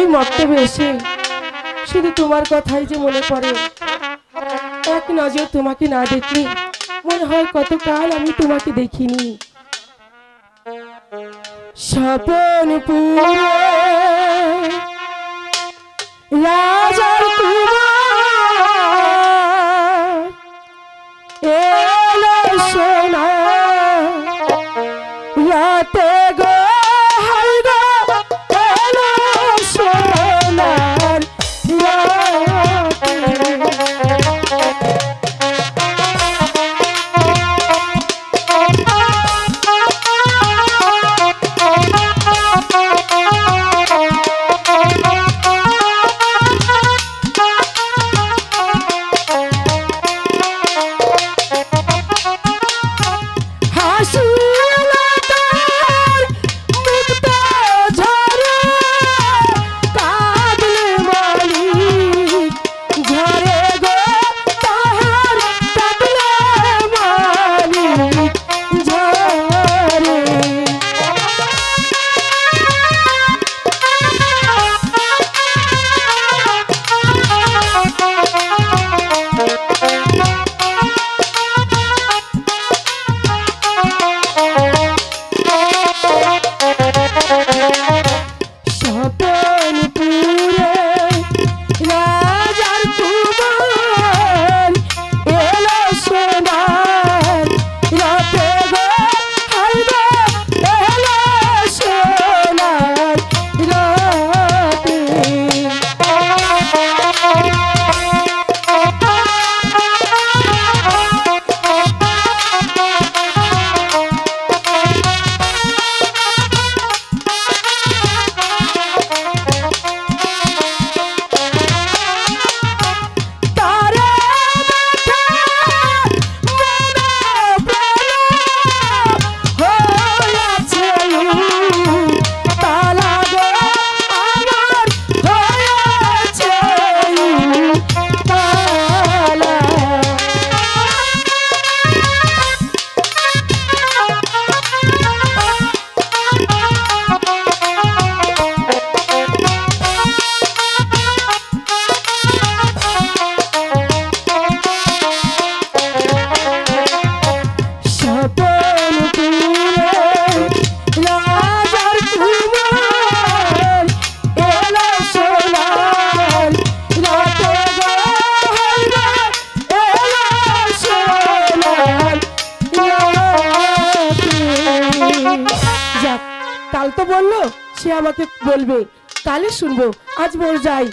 এই মক্তবে এসে শুধু তোমার কথাই যে মনে পড়ে। এক নজর তোমাকে না দেখলে মনে হয় কতকাল আমি তোমাকে দেখিনি। স্বপন রাজার এলো সোনা রাতে তো বলল সে আমাকে বলবে তাহলে শুনব আজ বল যাই।